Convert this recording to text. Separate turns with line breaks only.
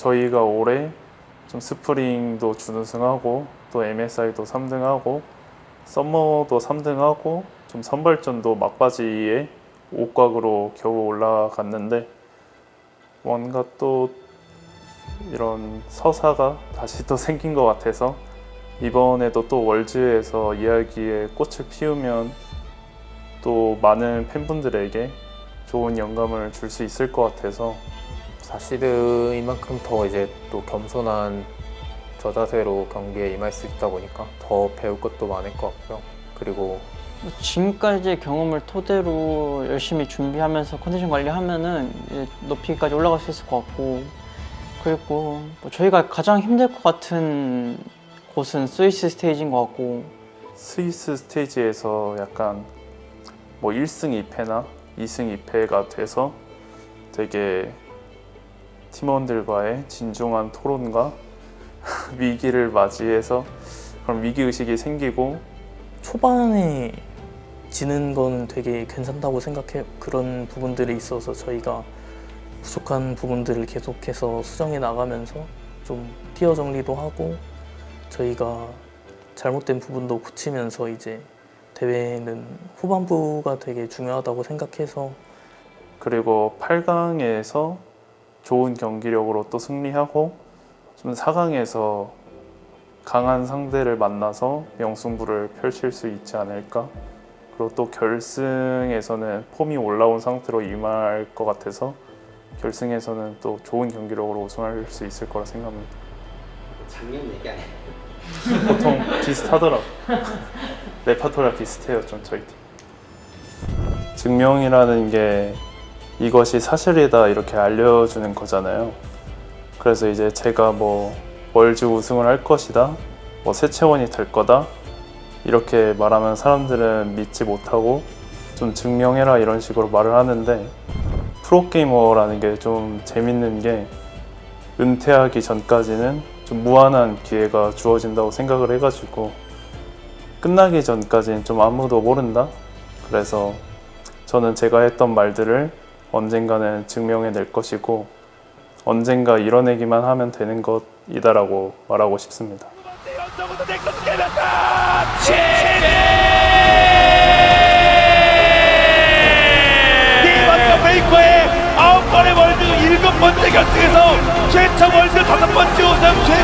저희가 올해 좀 스프링도 준우승하고 또 MSI도 3등하고 썸머도 3등하고 좀 선발전도 막바지에 5곽으로 겨우 올라갔는데 뭔가 또 이런 서사가 다시 또 생긴 것 같아서 이번에도 또 월즈에서 이야기에 꽃을 피우면 또 많은 팬분들에게 좋은 영감을 줄 수 있을 것 같아서
사시드인 만큼 더 이제 또 겸손한 저 자세로 경기에 임할 수 있다 보니까 더 배울 것도 많을 것 같고요. 그리고
뭐 지금까지의 경험을 토대로 열심히 준비하면서 컨디션 관리하면은 이제 높이까지 올라갈 수 있을 것 같고 그리고 뭐 저희가 가장 힘들 것 같은 곳은 스위스 스테이지인 것 같고
스위스 스테이지에서 약간 뭐 1승 2패나 2승 2패가 돼서 되게 팀원들과의 진중한 토론과 위기를 맞이해서 그런 위기 의식이 생기고
초반에 지는 건 되게 괜찮다고 생각해요. 그런 부분들이 있어서 저희가 부족한 부분들을 계속해서 수정해 나가면서 좀 티어 정리도 하고 저희가 잘못된 부분도 고치면서 이제 대회는 후반부가 되게 중요하다고 생각해서
그리고 8강에서 좋은 경기력으로 또 승리하고 좀 4강에서 강한 상대를 만나서 명승부를 펼칠 수 있지 않을까. 그리고 또 결승에서는 폼이 올라온 상태로 임할 것 같아서 결승에서는 또 좋은 경기력으로 우승할 수 있을 거라 생각합니다.
작년 얘기 아니에요?
보통 비슷하더라고. 레파토리가 비슷해요, 좀 저희 팀. 증명이라는 게 이것이 사실이다 이렇게 알려주는 거잖아요. 그래서 이제 제가 뭐 월즈 우승을 할 것이다, 뭐 세체원이 될 거다 이렇게 말하면 사람들은 믿지 못하고 좀 증명해라 이런 식으로 말을 하는데 프로게이머라는 게 좀 재밌는 게 은퇴하기 전까지는 좀 무한한 기회가 주어진다고 생각을 해가지고 끝나기 전까지는 좀 아무도 모른다. 그래서 저는 제가 했던 말들을 언젠가는 증명해 낼 것이고 언젠가 이뤄내기만 하면 되는 것이다라고 말하고 싶습니다.
페이커의 아홉 번의 월드 일곱 번째 결승에서 최초 월드 다섯 번째 우승 최